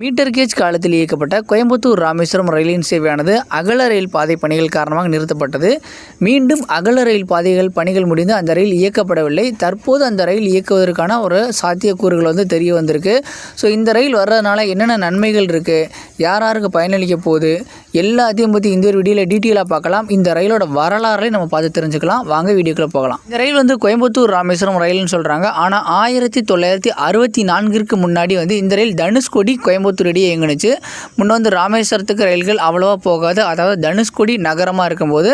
Metre gauge காலத்தில் இயக்கப்பட்ட கோயம்புத்தூர் ராமேஸ்வரம் ரயிலின் சேவையானது அகல ரயில் பாதை பணிகள் காரணமாக நிறுத்தப்பட்டது. மீண்டும் அகல ரயில் பாதைகள் பணிகள் முடிந்து அந்த ரயில் இயக்கப்படவில்லை. தற்போது அந்த ரயில் இயக்குவதற்கான ஒரு சாத்தியக்கூறுகள் வந்து தெரிய வந்திருக்கு. ஸோ இந்த ரயில் வர்றதுனால என்னென்ன நன்மைகள் இருக்குது யார் யாருக்கு பயனளிக்க போகுது? எல்லாத்தையும் பற்றி இந்த ஒரு வீடியோவில் டீட்டெயிலாக பார்க்கலாம். இந்த ரயிலோட வரலாறை நம்ம பார்த்து தெரிஞ்சுக்கலாம். வாங்க வீடியோக்குள்ளே போகலாம். இந்த ரயில் வந்து கோயம்புத்தூர் ராமேஸ்வரம் ரயில்னு சொல்கிறாங்க ஆனால் ஆயிரத்தி தொள்ளாயிரத்தி அறுபத்தி நான்கிற்கு முன்னாடி வந்து இந்த ரயில் தனுஷ்கோடி கோயம்புத்தூர் கோயம்புத்தூர் இடையே இயங்குனுச்சு. முன்ன வந்து ராமேஸ்வரத்துக்கு ரயில்கள் அவ்வளோவா போகாது. அதாவது தனுஷ்குடி நகரமாக இருக்கும்போது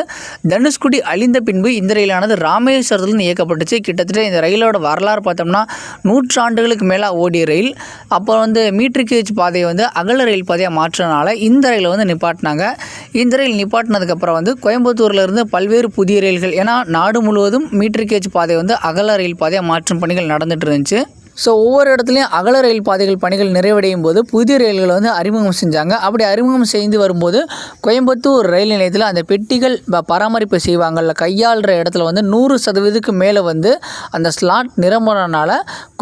தனுஷ்குடி அழிந்த பின்பு இந்த ரயிலானது ராமேஸ்வரத்துலேருந்து இயக்கப்பட்டுச்சு. கிட்டத்தட்ட இந்த ரயிலோட வரலாறு பார்த்தோம்னா நூற்றாண்டுகளுக்கு மேலே ஓடிய ரயில். அப்போ வந்து மீட்டர் கேஜ் பாதையை வந்து அகல ரயில் பாதையாக மாற்றினால இந்த ரயிலை வந்து நிப்பாட்டினாங்க. இந்த ரயில் நிப்பாட்டினதுக்கப்புறம் வந்து கோயம்புத்தூர்லேருந்து பல்வேறு புதிய ரயில்கள் ஏன்னா நாடு முழுவதும் மீட்டர் கேஜ் பாதை வந்து அகல ரயில் பாதையாக மாற்றும் பணிகள் நடந்துட்டு இருந்துச்சு. ஸோ ஒவ்வொரு இடத்துலையும் அகல ரயில் பாதைகள் பணிகள் நிறைவடையும் போது புதிய ரயில்களை வந்து அறிமுகம் செஞ்சாங்க. அப்படி அறிமுகம் செய்து வரும்போது கோயம்புத்தூர் ரயில் நிலையத்தில் அந்த பெட்டிகள் ப- பராமரிப்பு செய்வாங்கள்ல கையாளுற இடத்துல வந்து நூறு சதவீதத்துக்கு மேலே வந்து அந்த ஸ்லாட் நிரம்பினால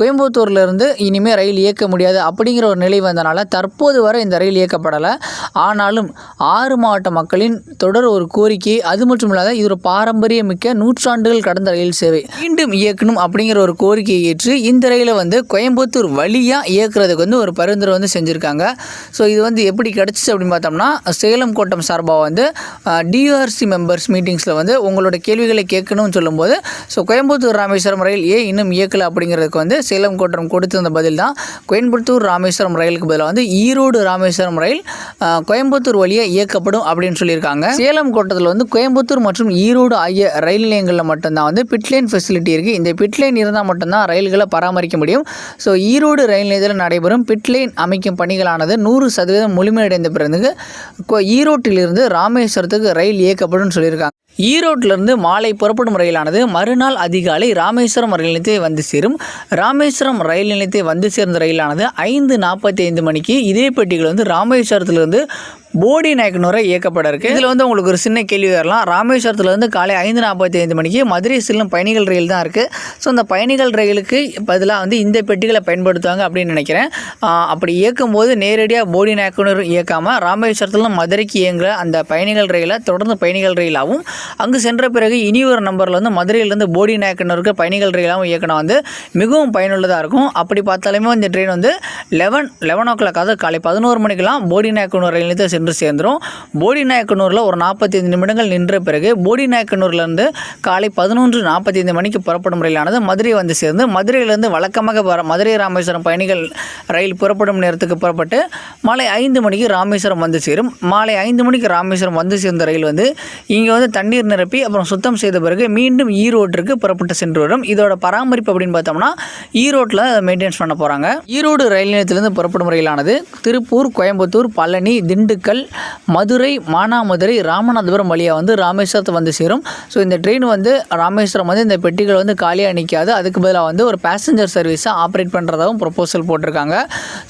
கோயம்புத்தூர்லேருந்து இனிமேல் ரயில் இயக்க முடியாது அப்படிங்கிற ஒரு நிலை வந்தனால தற்போது வரை இந்த ரயில் இயக்கப்படலை. ஆனாலும் ஆறு மாவட்ட மக்களின் தொடர் ஒரு கோரிக்கை அது மட்டும் இல்லாத இது ஒரு பாரம்பரியமிக்க நூற்றாண்டுகள் கடந்த ரயில் சேவை. மீண்டும் இயக்கணும் அப்படிங்கிற ஒரு கோரிக்கையை ஏற்று இந்த ரயிலை வந்து வந்து கோயம்புத்தூர் வழியாக இயக்குறதுக்கு வந்து ஒரு பரிந்துரை வந்து செஞ்சுருக்காங்க. ஸோ இது வந்து எப்படி கிடச்சிச்சு அப்படின்னு பார்த்தோம்னா சேலம் கோட்டம் சார்பாக வந்து டிஆர்சி மெம்பர்ஸ் மீட்டிங்ஸில் வந்து உங்களோட கேள்விகளை கேட்கணும்னு சொல்லும்போது ஸோ கோயம்புத்தூர் ராமேஸ்வரம் ரயில் ஏன் இன்னும் இயக்கலை அப்படிங்கிறதுக்கு வந்து சேலம் கோட்டம் கொடுத்திருந்த பதில் தான். கோயம்புத்தூர் ராமேஸ்வரம் ரயிலுக்கு பதிலாக வந்து ஈரோடு ராமேஸ்வரம் ரயில் கோயம்புத்தூர் வழியாக இயக்கப்படும் அப்படின்னு சொல்லியிருக்காங்க. சேலம் கோட்டத்தில் வந்து கோயம்புத்தூர் மற்றும் ஈரோடு ஆகிய ரயில் நிலையங்களில் மட்டும்தான் வந்து பிட்லைன் ஃபெசிலிட்டி இருக்குது இந்த பிட்லைன் இருந்தால் மட்டும்தான் ரயில்களை பராமரிக்க முடியும். ஸோ ஈரோடு ரயில் நிலையத்தில் நடைபெறும் பிட்லைன் அமைக்கும் பணிகளானது நூறு சதவீதம் முழுமையடைந்த பிறகு ஈரோட்டிலிருந்து ராமேஸ்வரத்துக்கு ரயில் இயக்கப்படும் சொல்லியிருக்காங்க. ஈரோட்டிலிருந்து மாலை புறப்படும் ரயிலானது மறுநாள் அதிகாலை ராமேஸ்வரம் ரயில் நிலையத்தை வந்து சேரும். ராமேஸ்வரம் ரயில் நிலையத்தை வந்து சேர்ந்த ரயிலானது ஐந்து நாற்பத்தி ஐந்து மணிக்கு இதே பெட்டிகள் வந்து ராமேஸ்வரத்திலிருந்து போடி நாயக்கனூரை இயக்கப்பட இருக்கு. இதில் வந்து உங்களுக்கு ஒரு சின்ன கேள்வி வரலாம். ராமேஸ்வரத்துலேருந்து காலை ஐந்து நாற்பத்தி ஐந்து மணிக்கு மதுரை செல்லும் பயணிகள் ரயில் தான் இருக்குது ஸோ அந்த பயணிகள் ரயிலுக்கு பதிலாக வந்து இந்த பெட்டிகளை பயன்படுத்துவாங்க அப்படின்னு நினைக்கிறேன். அப்படி இயக்கும்போது நேரடியாக போடி நாயக்கனூர் இயக்காமல் ராமேஸ்வரத்தில் மதுரைக்கு இயங்குகிற அந்த பயணிகள் ரயிலை தொடர்ந்து பயணிகள் ரயிலாகவும் அங்கு சென்ற பிறகு இனி ஒரு நம்பரில் வந்து மதுரையிலேருந்து போடி நாயக்கனூருக்கு பயணிகள் ரயிலாகவும் இயக்கணும். வந்து மிகவும் பயனுள்ளதாக இருக்கும். அப்படி பார்த்தாலுமே இந்த ட்ரெயின் வந்து லெவன் லெவன் ஓ கிளாக் அதாவது காலை பதினோரு மணிக்கெல்லாம் போடி நாயக்கனூர் ரயில் நிலையத்தை சென்று சேர்ந்துரும். போடி நாயக்கனூரில் ஒரு நாற்பத்தைந்து நிமிடங்கள் நின்ற பிறகு போடி நாயக்கனூர்லேருந்து காலை பதினொன்று நாற்பத்தைந்து மணிக்கு புறப்படும் ரயிலானது மதுரை வந்து சேர்ந்து மதுரையிலேருந்து வழக்கமாக வர மதுரை ராமேஸ்வரம் பயணிகள் ரயில் புறப்படும் நேரத்துக்கு புறப்பட்டு மாலை ஐந்து மணிக்கு ராமேஸ்வரம் வந்து சேரும். மாலை ஐந்து மணிக்கு ராமேஸ்வரம் வந்து சேர்ந்த ரயில் வந்து இங்கே வந்து தண்ணீர் நிரப்பி அப்புறம் சுத்தம் செய்த பிறகு மீண்டும் ஈரோட்டிற்கு புறப்பட்டு சென்று வரும். இதோட பராமரிப்பு அப்படின்னு பார்த்தோம்னா ஈரோட்டில் மெயின்டைன்ஸ் பண்ண போகிறாங்க ஈரோடு ரயில் நிலையத்திலிருந்து புறப்படும் ரயிலானது திருப்பூர் கோயம்புத்தூர் பழனி திண்டுக்கல் மதுரை மானாமதுரை ராமநாதபுரம் வழியாக வந்து ராமேஸ்வரத்தை வந்து சேரும். ஸோ இந்த ட்ரெயின் வந்து ராமேஸ்வரம் வந்து இந்த பெட்டிகள் வந்து காலியாக நிற்காது அதுக்கு பதிலாக வந்து ஒரு பேசஞ்சர் சர்வீஸை ஆப்ரேட் பண்ணுறதாகவும் ப்ரொப்போசல் போட்டிருக்காங்க.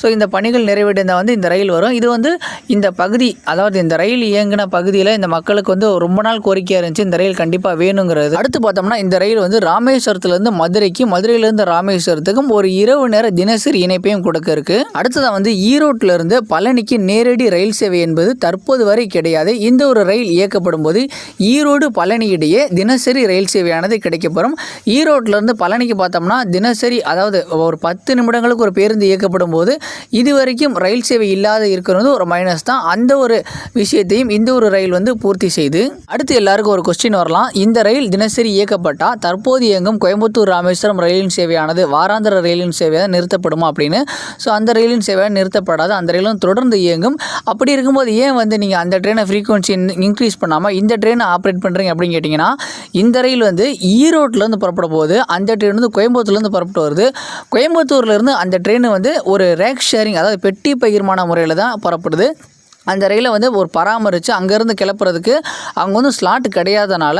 ஸோ இந்த பணிகள் நிறைவேறியிருந்தால் வந்து இந்த ரயில் வரும். இது வந்து இந்த பகுதி அதாவது இந்த ரயில் இயங்கின பகுதியில் இந்த மக்களுக்கு வந்து ரொம்ப நாள் கோரிக்கையாக இருந்துச்சு. இந்த ரயில் கண்டிப்பாக வேணுங்கிறது. அடுத்து பார்த்தோம்னா இந்த ரயில் வந்து ராமேஸ்வரத்துலேருந்து மதுரைக்கு மதுரையிலேருந்து ராமேஸ்வரத்துக்கும் ஒரு இரவு நேர தினசரி இணைப்பையும் கொடுக்க இருக்குது அடுத்ததாக வந்து ஈரோட்டில் இருந்து பழனிக்கு நேரடி ரயில் சேவை என்பது தற்போது வரை கிடையாது. இந்த ஒரு ரயில் இயக்கப்படும் போது ஈரோடு பழனி இடையே தினசரி ரயில் சேவையானது கிடைக்கப்பெறும். ஈரோட்டிலேருந்து பழனிக்கு பார்த்தோம்னா தினசரி அதாவது ஒரு பத்து நிமிடங்களுக்கு ஒரு பேருந்து இயக்கப்படும் போது இதுவரைக்கும் ரயில் சேவை இல்லாத இருக்கிறது ஒரு மைனஸ் தான். அந்த ஒரு விஷயத்தையும் இந்த ஒரு ரயில் வந்து பூர்த்தி செய்து அடுத்து எல்லாருக்கும் ஒரு கொஸ்டின் வரலாம். இந்த ரயில் தினசரி இயக்கப்பட்டால் தற்போது இயங்கும் கோயம்புத்தூர் ராமேஸ்வரம் ரயிலின் சேவையானது வாராந்திர ரயிலின் சேவையாக நிறுத்தப்படுமா அப்படின்னு? ஸோ அந்த ரயிலின் சேவை நிறுத்தப்படாது. அந்த ரயிலும் தொடர்ந்து இயங்கும். அப்படி இருக்கும்போது ஏன் வந்து நீங்கள் அந்த ட்ரெயினை ஃப்ரீக்குவன்சி இன்க்ரீஸ் பண்ணாமல் இந்த ட்ரெயினை ஆப்ரேட் பண்ணுறீங்க அப்படின்னு கேட்டிங்கன்னா இந்த ரயில் வந்து ஈரோட்டிலேருந்து புறப்பட போகுது. அந்த ட்ரெயின் வந்து கோயம்புத்தூர்லேருந்து புறப்பட்டு வருது. கோயம்புத்தூர்லேருந்து அந்த ட்ரெயின் வந்து ஒரு ரேக் ஷேரிங் அதாவது பெட்டி பகிர்மான முறையில் தான் புறப்படுது. அந்த ரயிலை வந்து ஒரு பராமரித்து அங்கேருந்து கிளப்புறதுக்கு அங்கே வந்து ஸ்லாட் கிடையாதனால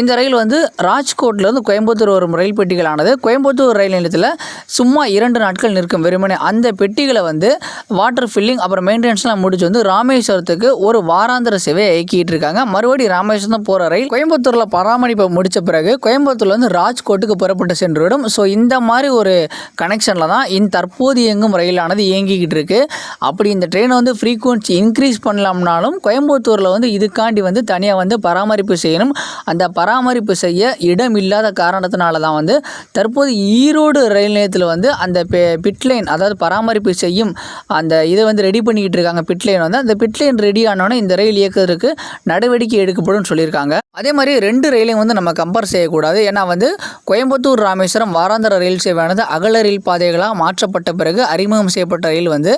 இந்த ரயில் வந்து ராஜ்கோட்லேருந்து கோயம்புத்தூர் வரும் ரயில் பெட்டிகளானது. கோயம்புத்தூர் ரயில் நிலையத்தில் சும்மா இரண்டு நாட்கள் நிற்கும் வெறுமனே அந்த பெட்டிகளை வந்து வாட்டர் ஃபில்லிங் அப்புறம் மெயின்டெனன்ஸ்லாம் முடிச்சு வந்து ராமேஸ்வரத்துக்கு ஒரு வாராந்திர சேவையை இயக்கிட்டு இருக்காங்க. மறுபடியும் ராமேஸ்வரம் போகிற ரயில் கோயம்புத்தூரில் பராமரிப்பை முடித்த பிறகு கோயம்புத்தூர்லேருந்து ராஜ்கோட்டுக்கு புறப்பட்டு சென்றுவிடும். ஸோ இந்த மாதிரி ஒரு கனெக்ஷனில் தான் இந்த தற்போது இயங்கும் ரயிலானது இயங்கிக்கிட்டு இருக்குது அப்படி இந்த ட்ரெயினை வந்து ஃப்ரீக்குவன்சி இன்க்ரீஸ் பண்ணலாம்னாலும் கோயம்புத்தூரில் வந்து இதுக்காண்டி வந்து தனியாக வந்து பராமரிப்பு செய்யணும். அந்த பராமரிப்பு செய்ய இடம் இல்லாத காரணத்தினால தான் வந்து தற்போது ஈரோடு ரயில் நிலையத்தில் வந்து அந்த பிட்லைன் அதாவது பராமரிப்பு செய்யும் அந்த இதை வந்து ரெடி பண்ணிக்கிட்டு இருக்காங்க. பிட்லைன் வந்து அந்த பிட்லைன் ரெடி ஆனோடனே இந்த ரயில் இயக்குவதற்கு நடவடிக்கை எடுக்கப்படும் சொல்லியிருக்காங்க. அதே மாதிரி ரெண்டு ரயிலையும் வந்து நம்ம கம்பேர் செய்யக்கூடாது. ஏன்னா வந்து கோயம்புத்தூர் ராமேஸ்வரம் வாராந்திர ரயில் சேவையானது அகல ரயில் பாதைகளாக மாற்றப்பட்ட பிறகு அறிமுகம் செய்யப்பட்ட ரயில் வந்து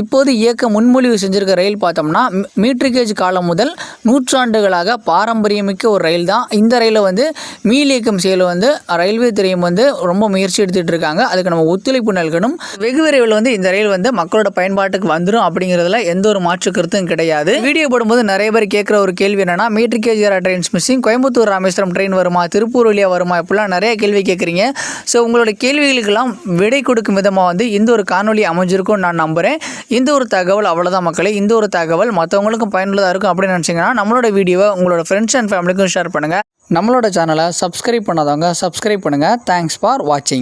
இப்போது இயக்க முன்மொழிவு செஞ்சிருக்க ரயில் பாதை பார்த்தோம்னா மீட்ரிகேஜ் காலம் முதல் நூற்றாண்டுகளாக பாரம்பரியமிக்க ஒரு ரயில் தான் இந்த ரயிலை வந்து மீள் இயக்கம் செய்யல வந்து ரயில்வே துறையும் வந்து ரொம்ப முயற்சி எடுத்துகிட்டு இருக்காங்க. அதுக்கு நம்ம ஒத்துழைப்பு நல்கணும். வெகு விரைவில் வந்து இந்த ரயில் வந்து மக்களோட பயன்பாட்டுக்கு வந்துடும் அப்படிங்கிறதுல எந்த ஒரு மாற்று கருத்தும் கிடையாது. வீடியோ போடும்போது நிறைய பேர் கேட்குற ஒரு கேள்வி என்னன்னா metre gauge trains missing Coimbatore Rameswaram train வருமா திருப்பூர் வழியாக வருமா இப்படிலாம் நிறைய கேள்வி கேட்குறீங்க. ஸோ உங்களோட கேள்விகளுக்கெல்லாம் விடை கொடுக்கும் விதமாக வந்து இந்த ஒரு காணொலி அமைஞ்சிருக்கும் நான் நம்புகிறேன் இந்த ஒரு தகவல் அவ்வளோதான் மக்களே. இந்த ஒரு தகவல் மற்றவங்களுக்கும் பயனுள்ளதாக இருக்கும் அப்படின்னு நினச்சிங்கன்னா நம்மளோட வீடியோவை உங்களோட ஃப்ரெண்ட்ஸ் அண்ட் ஃபேமிலிக்கும் ஷேர் பண்ணுங்கள் நம்மளோட சேனலை சப்ஸ்கிரைப் பண்ணாதவங்க சப்ஸ்கிரைப் பண்ணுங்கள் தேங்க்ஸ் ஃபார் வாட்சிங்